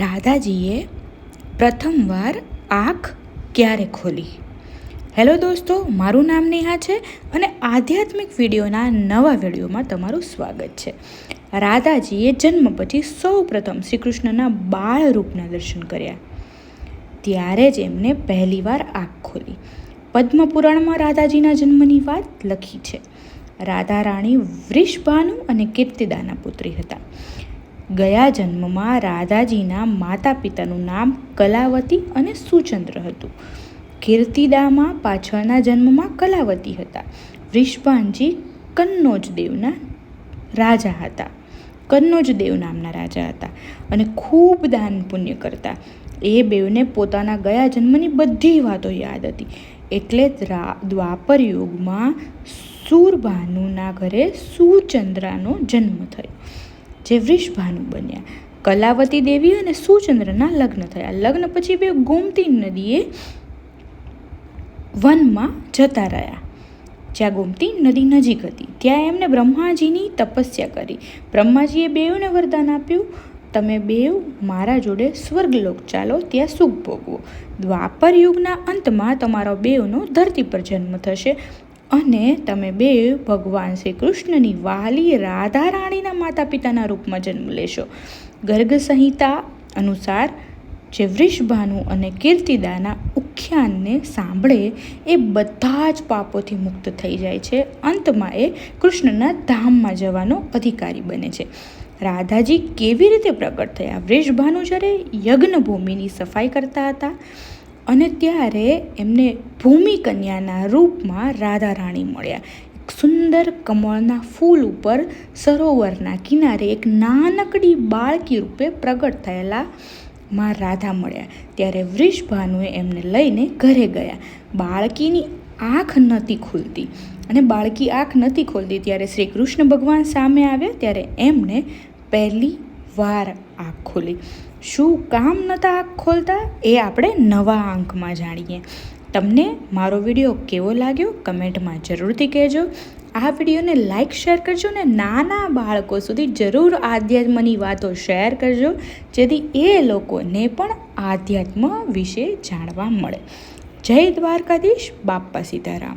રાધાજીએ પ્રથમવાર આંખ ક્યારે ખોલી? હેલો દોસ્તો, મારું નામ નેહા છે અને આધ્યાત્મિક વિડીયોના નવા વિડીયોમાં તમારું સ્વાગત છે. રાધાજીએ જન્મ પછી સૌ પ્રથમ શ્રી કૃષ્ણના બાળ રૂપના દર્શન કર્યા. ત્યારે જ એમને પહેલીવાર આંખ ખોલી. પદ્મપુરાણમાં રાધાજીના જન્મની વાત લખી છે. રાધા રાણી વૃષભાનુ અને કીર્તિદાના પુત્રી હતા. ગયા જન્મમાં રાધાજીના માતા પિતાનું નામ કલાવતી અને સુચંદ્ર હતું. કીર્તિદામાં પાછળના જન્મમાં કલાવતી હતા. વૃષભાનજી કન્નોજ દેવના રાજા હતા. કન્નોજ દેવ નામના રાજા હતા અને ખૂબ દાન પુણ્ય કરતા. એ બેવને પોતાના ગયા જન્મની બધી વાતો યાદ હતી. એટલે દ્વાપર યુગમાં સૂરભાનુના ઘરે સુચંદ્રાનો જન્મ થયો. જે વૃષભાનુ બન્યા. કલાવતી દેવી અને સુચંદ્રના લગ્ન થયા. લગ્ન પછી બે ગોમતી નદીએ વનમાં જતા રહ્યા. જ્યાં ગોમતી નદી નજીક હતી, ત્યાં એમને બ્રહ્માજીની તપસ્યા કરી. બ્રહ્માજીએ બેઉને વરદાન આપ્યું, તમે બેવ મારા જોડે સ્વર્ગલોક ચાલો, ત્યાં સુખ ભોગવો. દ્વાપર યુગના અંતમાં તમારો બેવનો ધરતી પર જન્મ થશે. અને તમે બે ભગવાન શ્રી કૃષ્ણની વાલી રાધા રાણીના માતા પિતાના રૂપમાં જન્મ લેશો. ગર્ગ સંહિતા અનુસાર જે વૃષભાનુ અને કીર્તિદાના ઉખ્યાનને સાંભળે એ બધા જ પાપોથી મુક્ત થઈ જાય છે. અંતમાં એ કૃષ્ણના ધામમાં જવાનો અધિકારી બને છે. રાધાજી કેવી રીતે પ્રગટ થયા? વૃષભાનુ જ્યારે યજ્ઞભૂમિની સફાઈ કરતા હતા અને ત્યારે એમને ભૂમિ કન્યાના રૂપમાં રાધા રાણી મળ્યા. એક સુંદર કમળના ફૂલ ઉપર સરોવરના કિનારે એક નાનકડી બાળકી રૂપે પ્રગટ થયેલા માં રાધા મળ્યા. ત્યારે વૃષભાનુએ એમને લઈને ઘરે ગયા. બાળકીની આંખ નહોતી ખુલતી. અને બાળકી આંખ નથી ખોલતી ત્યારે શ્રી કૃષ્ણ ભગવાન સામે આવ્યા. ત્યારે એમને પહેલી વાર આંખ ખોલી. શું કામ નહોતા આંખ ખોલતા? એ આપણે નવા અંકમાં જાણીએ. તમને મારો વીડિયો કેવો લાગ્યો? કમેન્ટમાં જરૂરથી કહેજો. આ વિડીયોને લાઇક શેર કરજો ને નાના બાળકો સુધી જરૂર આધ્યાત્મની વાતો શેર કરજો, જેથી એ લોકોને પણ આધ્યાત્મ વિશે જાણવા મળે. જય દ્વારકાધીશ બાપા સીતારામ.